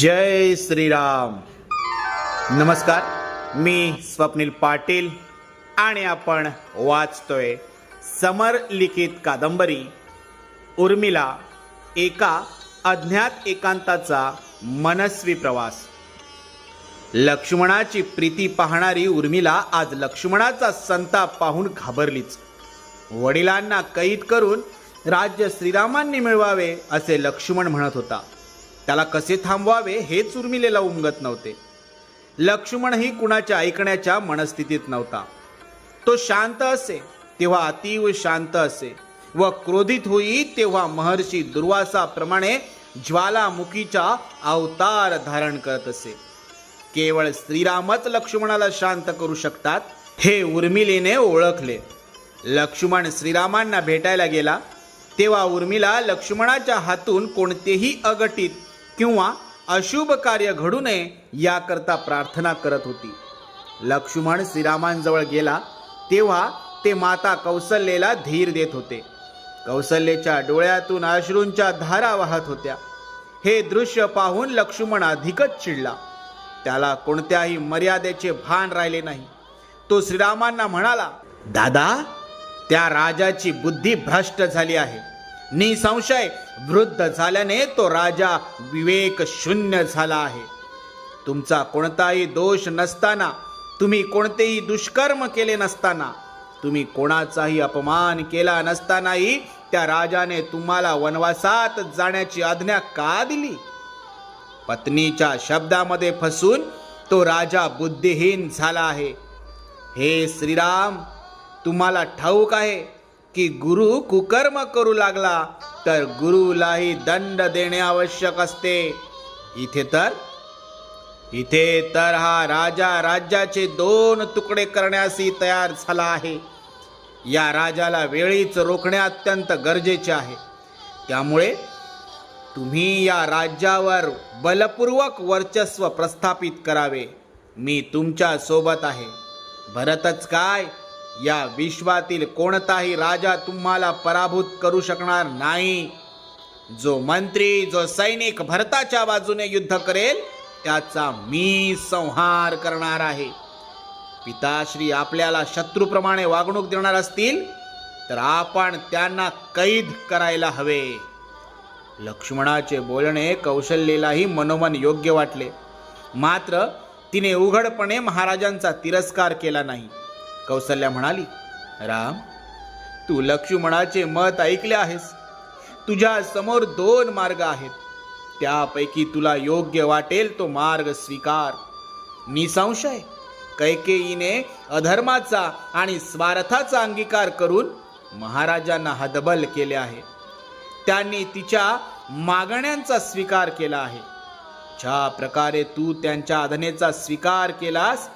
जय श्रीराम. नमस्कार मी स्वप्नील पाटील आणि आपण वाचतोय समर लिखित कादंबरी उर्मिला एका अज्ञात एकांताचा मनस्वी प्रवास. लक्ष्मणाची प्रीती पाहणारी उर्मिला आज लक्ष्मणाचा संताप पाहून घाबरलीच. वडिलांना कैद करून राज्य श्रीरामांनी मिळवावे असे लक्ष्मण म्हणत होता. त्याला कसे थांबवावे हेच उर्मिलेला उमगत नव्हते. लक्ष्मणही कुणाच्या ऐकण्याच्या मनस्थितीत नव्हता. तो शांत असे तेव्हा अतीव शांत असे व क्रोधित होई तेव्हा महर्षी दुर्वासाप्रमाणे ज्वालामुखीचा अवतार धारण करत असे. केवळ श्रीरामच लक्ष्मणाला शांत करू शकतात हे उर्मिलेने ओळखले. लक्ष्मण श्रीरामांना भेटायला गेला तेव्हा उर्मिला लक्ष्मणाच्या हातून कोणतेही अगटीत किंवा अशुभ कार्य घडू नये याकरता प्रार्थना करत होती. लक्ष्मण श्रीरामांजवळ गेला तेव्हा ते माता कौसल्येला धीर देत होते. कौसल्येच्या डोळ्यातून अश्रूंच्या धारा वाहत होत्या. हे दृश्य पाहून लक्ष्मण अधिकच चिडला. त्याला कोणत्याही मर्यादेचे भान राहिले नाही. तो श्रीरामांना म्हणाला दादा त्या राजाची बुद्धी भ्रष्ट झाली आहे. निसंशय वृद्ध झाल्याने तो राजा विवेक शून्य झाला आहे. तुमचा कोणताही दोष नसताना तुम्ही कोणतेही दुष्कर्म केले नसताना तुम्ही कोणाचाही अपमान केला नसतानाही त्या राजाने तुम्हाला वनवासात जाण्याची आज्ञा का दिली? पत्नीच्या शब्दामध्ये फसून तो राजा बुद्धिहीन झाला आहे. हे श्रीराम तुम्हाला ठाऊक आहे की गुरु कुकर्म करू लागला तर गुरुलाही दंड देणे आवश्यक असते. इथे तर इथे तर हा राजा राज्याचे दोन तुकडे करण्यासही तयार झाला आहे. या राजाला वेळीच रोखणे अत्यंत गरजेचे आहे. त्यामुळे तुम्ही या राज्यावर बलपूर्वक वर्चस्व प्रस्थापित करावे. मी तुमच्यासोबत आहे. भरतच काय? या विश्वातील कोणताही राजा तुम्हाला पराभूत करू शकणार नाही. जो मंत्री जो सैनिक भरताच्या बाजूने युद्ध करेल त्याचा मी संहार करणार आहे. पिताश्री आपल्याला शत्रूप्रमाणे वागणूक देणार असतील तर आपण त्यांना कैद करायला हवे. लक्ष्मणाचे बोलणे कौशल्येलाही मनोमन योग्य वाटले. मात्र तिने उघडपणे महाराजांचा तिरस्कार केला नाही. कौसल्या म्हणाली राम तू लक्ष्मणाचे मत ऐकले आहेस. तुझ्या समोर दोन मार्ग आहेत. त्यापैकी तुला योग्य वाटेल तो मार्ग स्वीकार. निसंशय कैकेयीने अधर्माचा आणि स्वार्थाचा अंगीकार करून महाराजांना हदबल केले आहे. त्यांनी तिच्या मागण्यांचा स्वीकार केला आहे. ज्या प्रकारे तू त्यांच्या अधनेचा स्वीकार केलास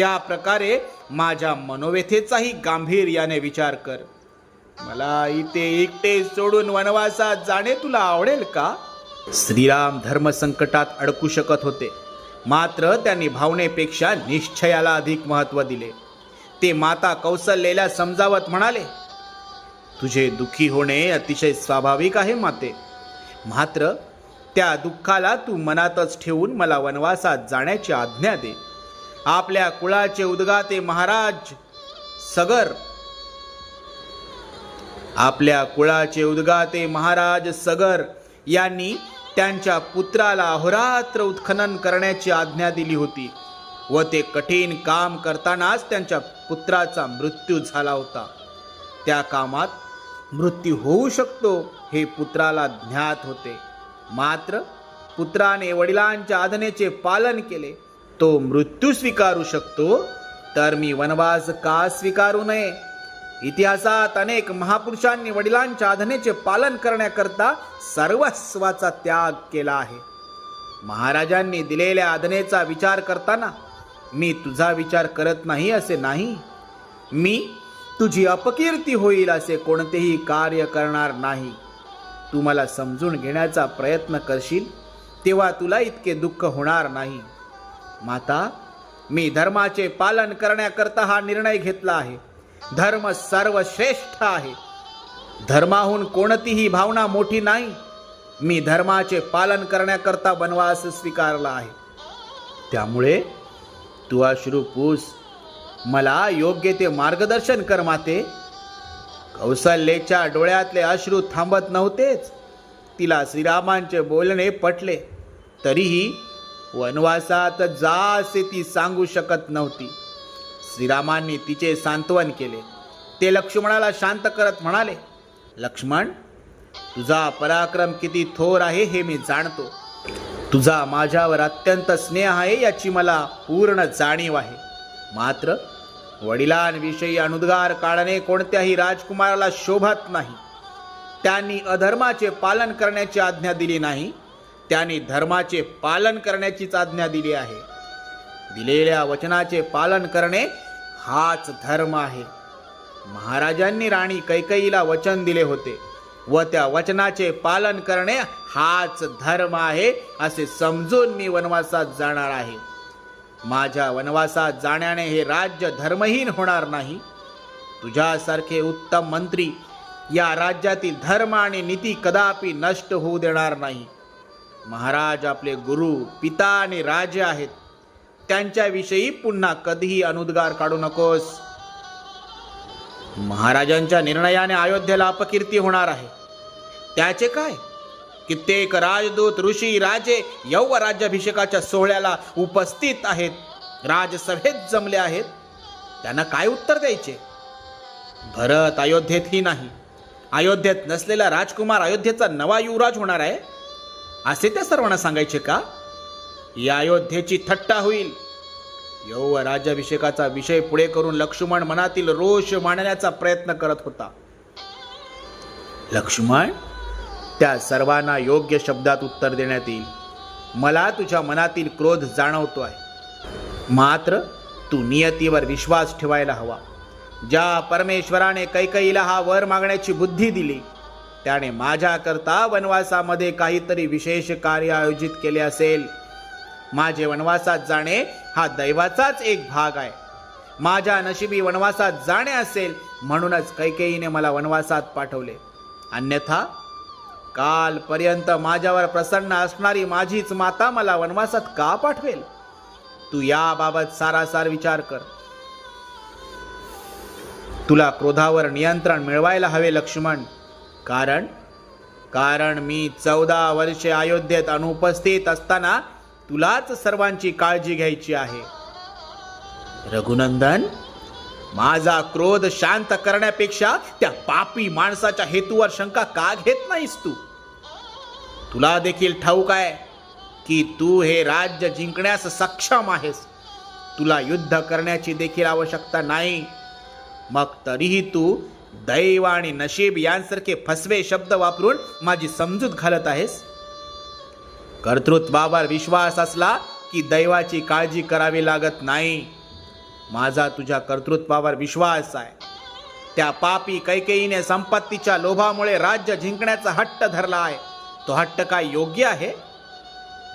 त्या प्रकारे माझ्या मनोव्यथेचाही गांभीर्याने विचार कर. मला इथे एकटे सोडून वनवासात जाणे तुला आवडेल का? श्रीराम धर्मसंकटात अडकू शकत होते. मात्र त्यांनी भावनेपेक्षा निश्चयाला अधिक महत्त्व दिले. ते माता कौसल्येला समजावत म्हणाले तुझे दुःखी होणे अतिशय स्वाभाविक आहे माते. मात्र त्या दुःखाला तू मनातच ठेवून मला वनवासात जाण्याची आज्ञा दे. आपल्या कुळाचे उद्गाते महाराज सगर. आपल्या कुळाचे उद्गाते महाराज सगर यांनी त्यांच्या पुत्राला अहोरात्र उत्खनन करण्याची आज्ञा दिली होती व ते कठीण काम करतानाच त्यांच्या पुत्राचा मृत्यू झाला होता. त्या कामात मृत्यू होऊ शकतो हे पुत्राला ज्ञात होते. मात्र पुत्राने वडिलांच्या आज्ञेचे पालन केले तो मृत्यू स्वीकारू शकतो तर मी वनवास का स्वीकारू नये? इतिहासात अनेक महापुरुषांनी वडिलांच्या आधनेचे पालन करण्याकरता सर्वस्वाचा त्याग केला आहे. महाराजांनी दिलेल्या आधनेचा विचार करताना मी तुझा विचार करत नाही असे नाही. मी तुझी अपकीर्ती होईल असे कोणतेही कार्य करणार नाही. तू मला समजून घेण्याचा प्रयत्न करशील तेव्हा तुला इतके दुःख होणार नाही. माता मी धर्माचे पालन करण्याकरता हा निर्णय घेतला आहे. धर्म सर्वश्रेष्ठ आहे. धर्माहून कोणतीही भावना मोठी नाही. मी धर्माचे पालन करण्याकरता वनवास स्वीकारला आहे. त्यामुळे तू अश्रू पूस. मला योग्य ते मार्गदर्शन कर माते. कौसल्येच्या डोळ्यातले अश्रू थांबत नव्हतेच. तिला श्रीरामांचे बोलणे पटले. तरीही वनवासात जा असे ती सांगू शकत नव्हती. श्रीरामांनी तिचे सांत्वन केले. ते लक्ष्मणाला शांत करत म्हणाले लक्ष्मण तुझा पराक्रम किती थोर आहे हे मी जाणतो. तुझा माझ्यावर अत्यंत स्नेह आहे याची मला पूर्ण जाणीव आहे. मात्र वडिलांविषयी अनुद्गार काढणे कोणत्याही राजकुमाराला शोभत नाही. त्यांनी अधर्माचे पालन करण्याची आज्ञा दिली नाही. त्यांनी धर्माचे पालन करण्याचीच आज्ञा दिली आहे. दिलेल्या वचनाचे पालन करणे हाच धर्म आहे. महाराजांनी राणी कैकईला वचन दिले होते व त्या वचनाचे पालन करणे हाच धर्म आहे असे समजून मी वनवासात जाणार आहे. माझ्या वनवासात जाण्याने हे राज्य धर्महीन होणार नाही. तुझ्यासारखे उत्तम मंत्री या राज्यातील धर्म आणि नीती कदापि नष्ट होऊ देणार नाही. महाराज आपले गुरु पिता आणि राजे आहेत. त्यांच्याविषयी पुन्हा कधीही अनुद्गार काढू नकोस. महाराजांच्या निर्णयाने अयोध्येला अपकीर्ती होणार आहे. त्याचे काय? कित्येक राजदूत ऋषी राजे यौव राज्याभिषेकाच्या सोहळ्याला उपस्थित आहेत. राजसभेत जमले आहेत. त्यांना काय उत्तर द्यायचे? भरत अयोध्येतही नाही. अयोध्येत नसलेला राजकुमार अयोध्येचा नवा युवराज होणार आहे. असे त्या सर्वांना सांगायचे का? या अयोध्येची थट्टा होईल. यौव राज्याभिषेकाचा विषय पुढे करून लक्ष्मण मनातील रोष मांडण्याचा प्रयत्न करत होता. लक्ष्मण त्या सर्वांना योग्य शब्दात उत्तर देण्यात येईल. मला तुझ्या मनातील क्रोध जाणवतो आहे मात्र तू नियतीवर विश्वास ठेवायला हवा. ज्या परमेश्वराने कैकईला हा वर मागण्याची बुद्धी दिली त्याने माझ्याकरता वनवासामध्ये काहीतरी विशेष कार्य आयोजित केले असेल. माझे वनवासात जाणे हा दैवाचाच एक भाग आहे. माझ्या नशिबी वनवासात जाणे असेल म्हणूनच कैकेयीने मला वनवासात पाठवले. अन्यथा कालपर्यंत माझ्यावर प्रसन्न असणारी माझीच माता मला वनवासात का पाठवेल? तू याबाबत सारासार विचार कर. तुला क्रोधावर नियंत्रण मिळवायला हवे लक्ष्मण. कारण कारण मी चौदा वर्षे अयोध्येत अनुपस्थित असताना तुलाच सर्वांची काळजी घ्यायची आहे. रघुनंदन माझा क्रोध शांत करण्यापेक्षा त्या पापी माणसाच्या हेतूवर शंका का घेत नाहीस तू? तुला देखील ठाऊक आहे की तू हे राज्य जिंकण्यास सक्षम आहेस. तुला युद्ध करण्याची देखील आवश्यकता नाही. मग तरीही तू दैव आणि नशीब यांसारखे फसवे शब्द वापरून माझी समजूत घालत आहेस? कर्तृत्वावर विश्वास असला की दैवाची काळजी करावी लागत नाही. माझा तुझ्या कर्तृत्वावर विश्वास आहे. त्या पापी कैकेयीने संपत्तीच्या लोभामुळे राज्य जिंकण्याचा हट्ट धरला आहे. तो हट्ट काय योग्य आहे?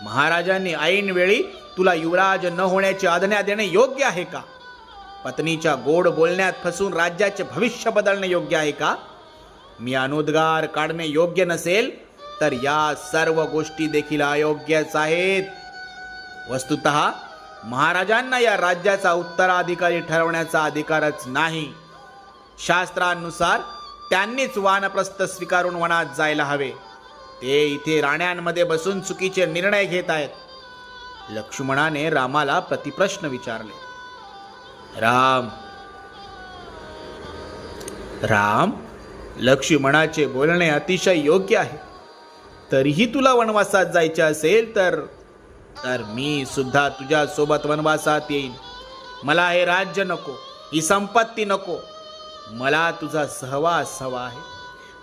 महाराजांनी ऐन वेळी तुला युवराज न होण्याची आज्ञा देणे योग्य आहे का? पत्नीच्या गोड बोलण्यात फसून राज्याचे भविष्य बदलणे योग्य आहे का? मी अनुद्गार काढणे योग्य नसेल तर या सर्व गोष्टी देखील अयोग्यच आहेत. वस्तुत महाराजांना या राज्याचा उत्तराधिकारी ठरवण्याचा अधिकारच नाही. शास्त्रानुसार त्यांनीच वानप्रस्थ स्वीकारून वनात जायला हवे. ते इथे राण्यांमध्ये बसून चुकीचे निर्णय घेत आहेत. लक्ष्मणाने रामाला प्रतिप्रश्न विचारले. राम. राम लक्ष्मणाचे बोलणे अतिशय योग्य आहे. तरीही तुला वनवासात जायचे असेल तर तर मी सुद्धा तुझ्यासोबत वनवासात येईन. मला हे राज्य नको ही संपत्ती नको. मला तुझा सहवास हवा आहे.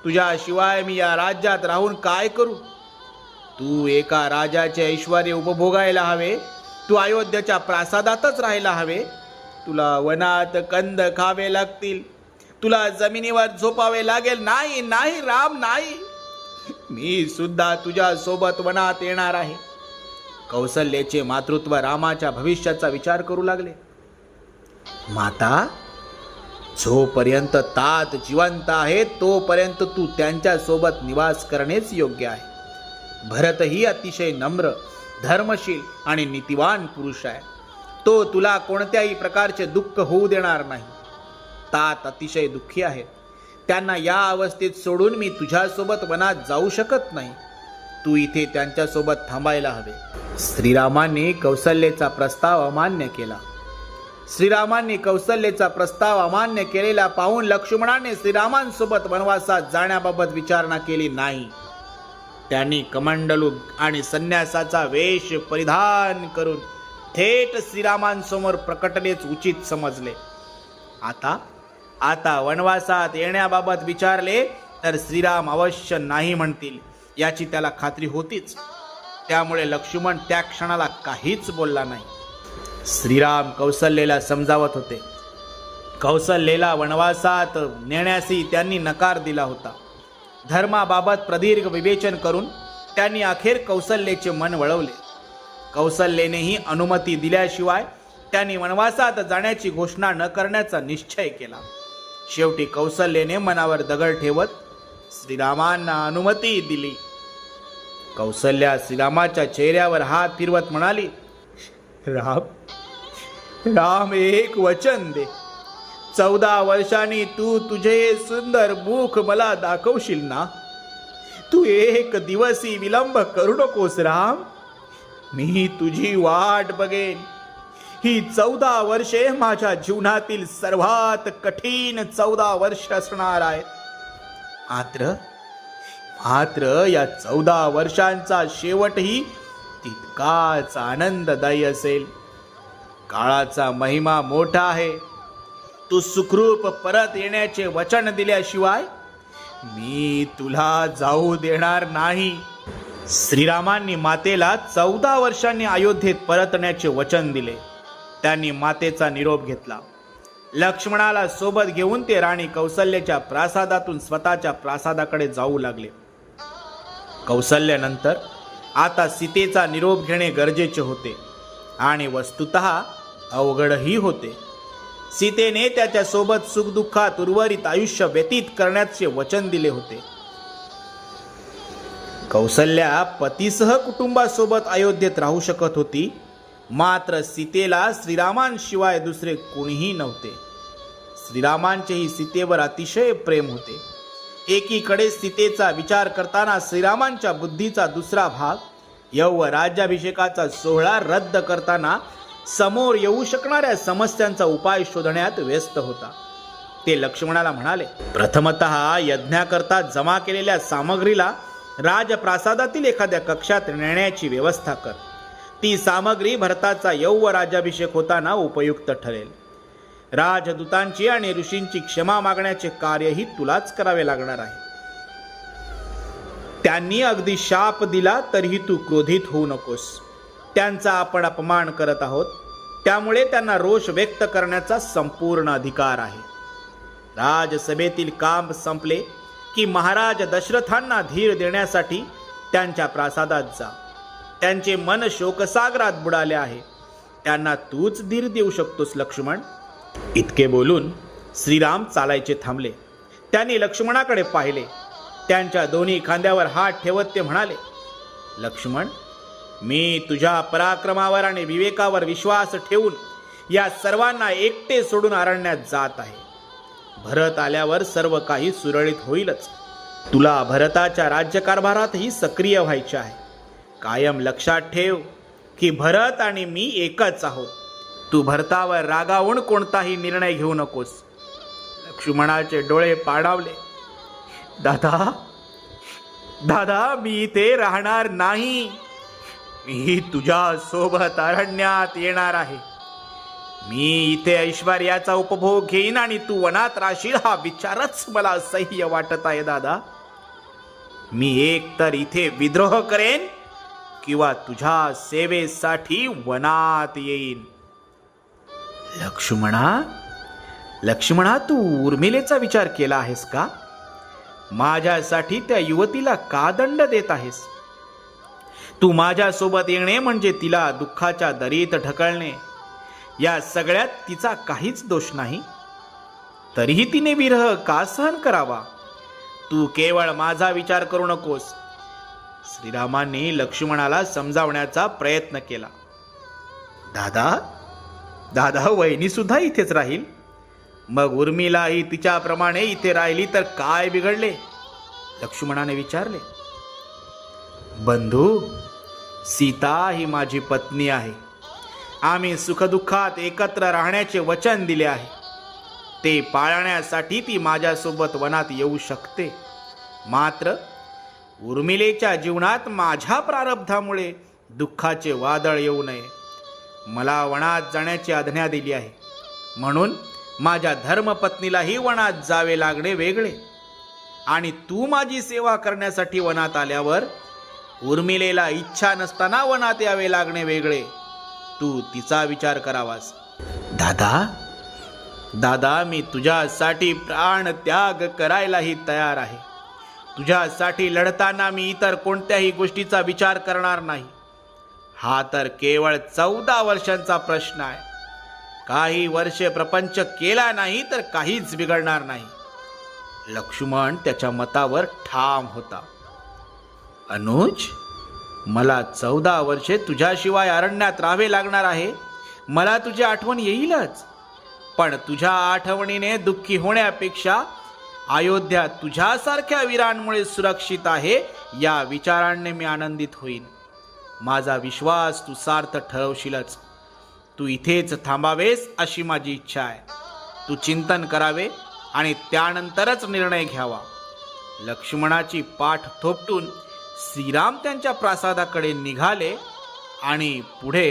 तुझ्याशिवाय मी या राज्यात राहून काय करू? तू एका राजाचे ऐश्वर उपभोगायला हवे. तू अयोध्येच्या प्रासादातच राहायला हवे. तुला वनात कंद खावे लागतील. तुला जमिनीवर झोपावे लागेल. नाही नाही राम नाही. मी सुद्धा तुझ्या सोबत वनात येणार आहे. कौसल्याचे मातृत्व रामाच्या भविष्याचा विचार करू लागले. माता जोपर्यंत तात जिवंत आहे तोपर्यंत तू त्यांच्यासोबत निवास करणेच योग्य आहे. भरतही अतिशय नम्र धर्मशील आणि नीतिवान पुरुष आहे. तो तुला कोणत्याही प्रकारचे दुःख होऊ देणार नाही. तात अतिशय दुःखी आहेत त्यांना या अवस्थेत सोडून मी तुझ्यासोबत वनात जाऊ शकत नाही. तू इथे त्यांच्यासोबत थांबायला हवे. श्रीरामांनी कौशल्येचा प्रस्ताव अमान्य केला. श्रीरामांनी कौशल्येचा प्रस्ताव अमान्य केलेला पाहून लक्ष्मणाने श्रीरामांसोबत वनवासात जाण्याबाबत विचारणा केली नाही. त्यांनी कमंडलू आणि संन्यासाचा वेश परिधान करून थेट श्रीरामांसमोर प्रकटलेच उचित समजले. आता आता वनवासात येण्याबाबत विचारले तर श्रीराम अवश्य नाही म्हणतील याची त्याला खात्री होतीच. त्यामुळे लक्ष्मण त्या क्षणाला काहीच बोलला नाही. श्रीराम कौशल्येला समजावत होते. कौशल्येला वनवासात नेण्यासी त्यांनी नकार दिला होता. धर्माबाबत प्रदीर्घ विवेचन करून त्यांनी अखेर कौशल्येचे मन वळवले. कौशल्येनेही अनुमती दिल्याशिवाय त्यांनी वनवासात जाण्याची घोषणा न करण्याचा निश्चय केला. शेवटी कौसल्येने मनावर दगड ठेवत श्रीरामांना अनुमती दिली. कौसल्या श्रीरामाच्या चेहऱ्यावर हात फिरवत म्हणाली राम राम एक वचन दे. चौदा वर्षांनी तू तुझे सुंदर मुख मला दाखवशील ना? तू एक दिवसी विलंब करू नकोस राम. मी तुझी वाट बघेन. ही चौदा वर्षे माझ्या जीवनातील सर्वात कठीण चौदा वर्ष असणार आहेत. मात्र मात्र या चौदा वर्षांचा शेवटही तितकाच आनंददायी असेल. काळाचा महिमा मोठा आहे. तू सुखरूप परत येण्याचे वचन दिल्याशिवाय मी तुला जाऊ देणार नाही. श्रीरामांनी मातेला चौदा वर्षांनी अयोध्येत परतण्याचे वचन दिले. त्यांनी मातेचा निरोप घेतला. लक्ष्मणाला सोबत घेऊन ते राणी कौशल्याच्या प्रासादातून स्वतःच्या प्रासादाकडे जाऊ लागले. कौशल्यानंतर आता सीतेचा निरोप घेणे गरजेचे होते आणि वस्तुत अवघडही होते. सीतेने त्याच्यासोबत सुखदुःखात उर्वरित आयुष्य व्यतीत करण्याचे वचन दिले होते. कौसल्या पतीसह कुटुंबासोबत अयोध्येत राहू शकत होती. मात्र सीतेला श्रीरामांशिवाय दुसरे कोणीही नव्हते. श्रीरामांचेही सीतेवर अतिशय प्रेम होते. एकीकडे सीतेचा विचार करताना श्रीरामांच्या बुद्धीचा दुसरा भाग यव राज्याभिषेकाचा सोहळा रद्द करताना समोर येऊ शकणाऱ्या समस्यांचा उपाय शोधण्यात व्यस्त होता. ते लक्ष्मणाला म्हणाले प्रथमत यज्ञाकरता जमा केलेल्या सामग्रीला राजप्रासादातील एखाद्या कक्षात नेण्याची व्यवस्था कर. ती सामग्री भरताचा यौव राज्याभिषेक होताना उपयुक्त ठरेल. राजदूतांची आणि ऋषींची क्षमा मागण्याचे कार्यही तुलाच करावे लागणार आहे. त्यांनी अगदी शाप दिला तरीही तू क्रोधित होऊ नकोस. त्यांचा आपण अपमान करत आहोत. त्यामुळे त्यांना रोष व्यक्त करण्याचा संपूर्ण अधिकार आहे. राजसभेतील काम संपले. की महाराज दशरथांना धीर देण्यासाठी त्यांच्या प्रासादात जा. त्यांचे मन शोकसागरात बुडाले आहे. त्यांना तूच धीर देऊ शकतोस लक्ष्मण. इतके बोलून श्रीराम चालायचे थांबले. त्यांनी लक्ष्मणाकडे पाहिले. त्यांच्या दोन्ही खांद्यावर हात ठेवत ते म्हणाले लक्ष्मण मी तुझ्या पराक्रमावर आणि विवेकावर विश्वास ठेवून या सर्वांना एकटे सोडून अरण्यात जात आहे. भरत आल्यावर सर्व काही सुरळीत होईलच. तुला भरताच्या राज्यकारभारातही सक्रिय व्हायचे आहे. कायम लक्षात ठेव की भरत आणि मी एकच आहोत. तू भरतावर रागावून कोणताही निर्णय घेऊ नकोस. लक्ष्मणाचे डोळे पाडावले. दादा दादा मी इथे राहणार नाही. मी तुझ्या सोबत अरण्यात येणार आहे. मी इथे ऐश्वर्याचा उपभोग घेईन आणि तू वनात राहशील हा विचारच मला सह्य वाटत आहे दादा. मी एक तर इथे विद्रोह करेन किंवा तुझ्या सेवेसाठी वनात येईन. लक्ष्मणा लक्ष्मणा तू उर्मिलेचा विचार केला आहेस का? माझ्यासाठी त्या युवतीला का दंड देत आहेस? तू माझ्यासोबत येणे म्हणजे तिला दुःखाच्या दरीत ढकलणे. या सगळ्यात तिचा काहीच दोष नाही. तरीही तिने विरह का सहन करावा? तू केवळ माझा विचार करू नकोस. श्रीरामांनी लक्ष्मणाला समजावण्याचा प्रयत्न केला. दादा दादा वहिनी सुद्धा इथेच राहील. मग उर्मिलाही तिच्याप्रमाणे इथे राहिली तर काय बिघडले? लक्ष्मणाने विचारले. बंधू सीता ही माझी पत्नी आहे. आम्ही सुखदुःखात एकत्र राहण्याचे वचन दिले आहे. ते पाळण्यासाठी ती माझ्यासोबत वनात येऊ शकते. मात्र उर्मिलेच्या जीवनात माझ्या प्रारब्धामुळे दुःखाचे वादळ येऊ नये. मला वनात जाण्याची आज्ञा दिली आहे. म्हणून माझ्या धर्मपत्नीलाही वनात जावे लागणे वेगळे. आणि तू माझी सेवा करण्यासाठी वनात आल्यावर उर्मिलेला इच्छा नसताना वनात यावे लागणे वेगळे. तू तिचा विचार करावास. दादा? दादा मी तुझ्यासाठी प्राण त्याग करायलाही तयार आहे. तुझ्यासाठी लढताना मी इतर कोणत्याही गोष्टीचा विचार करणार नाही. हा तर केवळ चौदा वर्षांचा प्रश्न आहे. काही वर्षे प्रपंच केला नाही तर काहीच बिघडणार नाही. लक्ष्मण त्याच्या मतावर ठाम होता. अनुज? मला चौदा वर्षे तुझ्याशिवाय अरण्यात राहावे लागणार आहे. मला तुझी आठवण येईलच. पण तुझ्या आठवणीने दुःखी होण्यापेक्षा अयोध्या तुझ्यासारख्या वीरांमुळे सुरक्षित आहे या विचारांनी मी आनंदित होईन. माझा विश्वास तू सार्थ ठरवशीलच. तू इथेच थांबावेस अशी माझी इच्छा आहे. तू चिंतन करावे आणि त्यानंतरच निर्णय घ्यावा. लक्ष्मणाची पाठ थोपटून श्रीराम त्यांच्या प्रासादाकडे निघाले आणि पुढे